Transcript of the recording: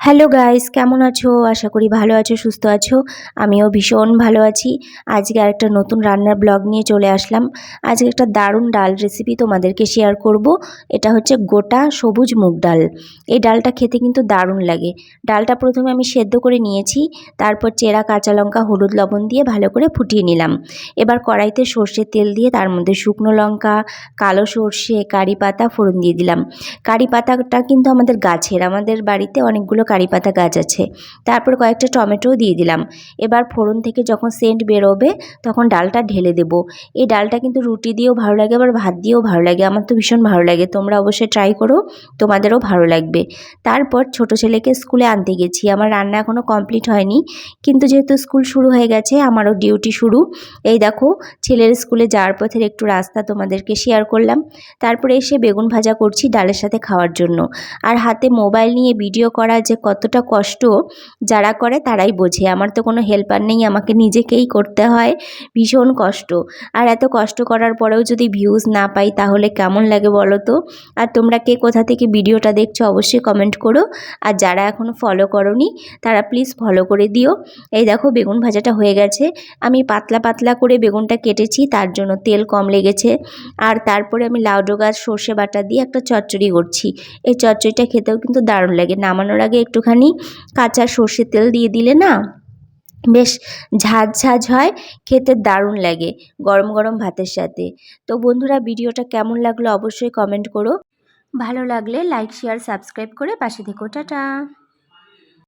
Hello guys, কেমন আছো? আশা করি ভালো আছো, সুস্থ আছো। আমিও ভীষণ ভালো আছি। আজকে আরেকটা নতুন রান্নার ব্লগ নিয়ে চলে আসলাম। আজকে একটা দারুণ ডাল রেসিপি তোমাদেরকে শেয়ার করব। এটা হচ্ছে গোটা সবুজ মুগ ডাল। এই ডালটা খেতে কিন্তু দারুণ লাগে। ডালটা প্রথমে আমি সেদ্ধ করে নিয়েছি, তারপর চেরা কাঁচা লঙ্কা, হলুদ লবণ দিয়ে ভালো করে ফুটিয়ে নিলাম। এবার কড়াইতে সর্ষের তেল দিয়ে তার মধ্যে শুকনো লঙ্কা, কালো সর্ষে, কারি পাতা ফোড়ন দিয়ে দিলাম। কারি পাতাটা কিন্তু আমাদের গাছের, আমাদের বাড়িতে অনেকগুলো কারি পাতা গাছ আছে। তারপর কয়েকটা টমেটোও দিয়ে দিলাম। এবার ফোড়ন থেকে যখন সেন্ট বেরোবে, তখন ডালটা ঢেলে দেব। এই ডালটা কিন্তু রুটি দিয়েও ভালো লাগে, আবার ভাত দিয়েও ভালো লাগে। আমার তো ভীষণ ভালো লাগে। তোমরা অবশ্যই ট্রাই করো, তোমাদেরও ভালো লাগবে। তারপর ছোট ছেলেকে স্কুলে আনতে গেছি। আমার রান্না এখনও কমপ্লিট হয়নি। কিন্তু যেহেতু স্কুল শুরু হয়ে গেছে, আমারও ডিউটি শুরু। এই দেখো, ছেলের স্কুলে যাওয়ার পথের একটু রাস্তা তোমাদেরকে শেয়ার করলাম। তারপরে এসে বেগুন ভাজা করছি ডালের সাথে খাওয়ার জন্য। আর হাতে মোবাইল নিয়ে ভিডিও করা যে কতটা কষ্ট যারা করে তারাই বোঝে। আমার তো কোনো হেল্পার নেই, আমাকে নিজেকেই করতে হয়। ভীষণ কষ্ট। আর এত কষ্ট করার পরেও যদি ভিউজ না পাই তাহলে কেমন লাগে বলো তো? আর তোমরা কে কোথা থেকে ভিডিওটা দেখছ অবশ্যই কমেন্ট করো। আর যারা এখনও ফলো করনি, তারা প্লিজ ফলো করে দিও। এই দেখো বেগুন ভাজাটা হয়ে গেছে। আমি পাতলা পাতলা করে বেগুনটা কেটেছি, তার জন্য তেল কম লেগেছে। আর তারপরে আমি লাউডো গাছ সর্ষে বাটা দিয়ে একটা চচ্চড়ি করছি। এই চচ্চড়িটা খেতেও কিন্তু দারুণ লাগে। নামানোর আগে একটুখানি কাঁচা সর্ষের তেল দিয়ে দিলে না বেশ ঝাঁঝ ঝাঁঝ হয়, খেতে দারুণ লাগে গরম গরম ভাতের সাথে। তো বন্ধুরা, ভিডিওটা কেমন লাগল অবশ্যই কমেন্ট করো। ভালো লাগলে লাইক শেয়ার সাবস্ক্রাইব করে পাশে থেকো। টাটা।